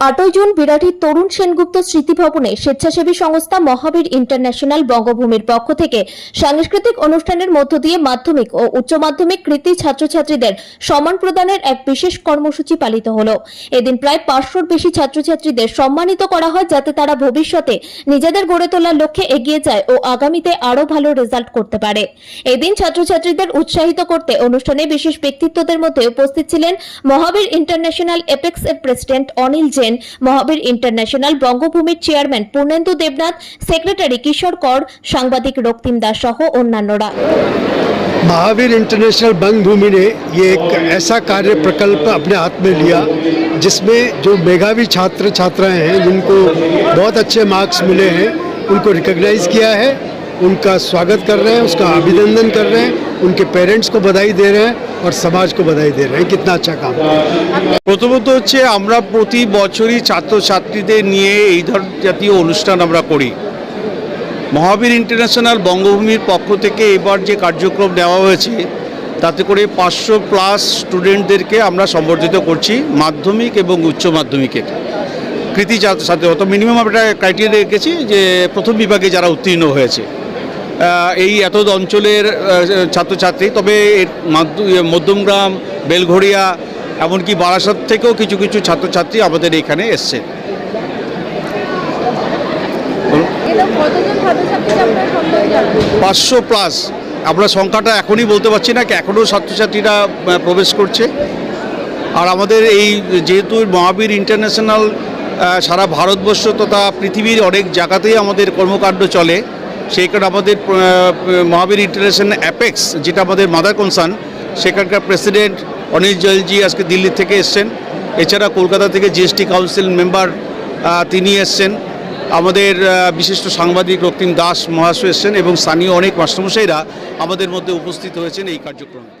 আটই জুন বিরাটির তরুণ সেনগুপ্ত স্মৃতি ভবনে স্বেচ্ছাসেবী সংস্থা মহাবীর ইন্টারন্যাশনাল বঙ্গভূমির পক্ষ থেকে সাংস্কৃতিক অনুষ্ঠানের মধ্য দিয়ে মাধ্যমিক ও উচ্চ মাধ্যমিক কৃতি ছাত্রছাত্রীদের সম্মান প্রদানের এক বিশেষ কর্মসূচি পালিত হল। এদিন প্রায় পাঁচশোর বেশি ছাত্রছাত্রীদের সম্মানিত করা হয় যাতে তারা ভবিষ্যতে নিজেদের গড়ে তোলার লক্ষ্যে এগিয়ে যায় ও আগামীতে আরও ভালো রেজাল্ট করতে পারে। এদিন ছাত্রছাত্রীদের উৎসাহিত করতে অনুষ্ঠানে বিশেষ ব্যক্তিত্বদের মধ্যে উপস্থিত ছিলেন মহাবীর ইন্টারন্যাশনাল এপেক্স এর প্রেসিডেন্ট অনিল জেন। মহাবীর ইন্টারন্যাশনাল বঙ্গভূমির চেয়ারম্যান পূর্ণেন্দু দেবনাথ সেক্রেটারি কিশোর কর সাংবাদিক রক্তিম দাস সহ অন্যান্যরা महावीर इंटरनेशनल बंग भूमि ने ये एक ऐसा कार्य प्रकल्प अपने हाथ में लिया जिसमें जो मेधावी छात्र छात्राएं हैं जिनको बहुत अच्छे मार्क्स मिले हैं उनको रिकॉग्नाइज किया है उनका स्वागत कर रहे हैं उसका अभिनंदन कर रहे हैं उनके पेरेंट्स को बधाई दे रहे हैं और समाज को बधाई दे रहे हैं कितना अच्छा काम প্রথমত হচ্ছে আমরা প্রতি বছরই ছাত্রছাত্রীদের নিয়ে এই ধর জাতীয় অনুষ্ঠান আমরা করি মহাবীর ইন্টারন্যাশনাল বঙ্গভূমির পক্ষ থেকে এবার যে কার্যক্রম নেওয়া হয়েছে তাতে করে পাঁচশো প্লাস স্টুডেন্টদেরকে আমরা সম্বর্ধিত করছি মাধ্যমিক এবং উচ্চ মাধ্যমিকের কৃতি ছাত্র অত মিনিমাম একটা ক্রাইটেরিয়া রেখেছি যে প্রথম বিভাগে যারা উত্তীর্ণ হয়েছে আহ, এই এত অঞ্চলের ছাত্রছাত্রী তবে ইয়ে, মধ্যমগ্রাম বেলঘড়িয়া এমনকি বারাসাত থেকেও কিছু কিছু ছাত্রছাত্রী আমাদের এখানে এসছে। পাঁচশো প্লাস। আমরা সংখ্যাটা এখনই বলতে পারছি না এখনও ছাত্রছাত্রীরা প্রবেশ করছে। আর আমাদের এই যেহেতু মহাবীর ইন্টারন্যাশনাল সারা ভারতবর্ষ তথা পৃথিবীর অনেক জায়গাতেই আমাদের কর্মকাণ্ড চলে সেই কারণে আমাদের মহাবীর ইন্টারন্যাশনাল অ্যাপেক্স, যেটা আমাদের মাদার কনসার্ন, সেখানকার প্রেসিডেন্ট অনিল জয়লজি আজকে দিল্লি থেকে এসছেন। এছাড়া কলকাতা থেকে জিএসটি কাউন্সিল মেম্বার তিনি এসছেন। আমাদের বিশিষ্ট সাংবাদিক রক্তিম দাস মহাশয় এসছেন এবং স্থানীয় অনেক মাস্টারমশাইরা আমাদের মধ্যে উপস্থিত হয়েছেন এই কার্যক্রমে।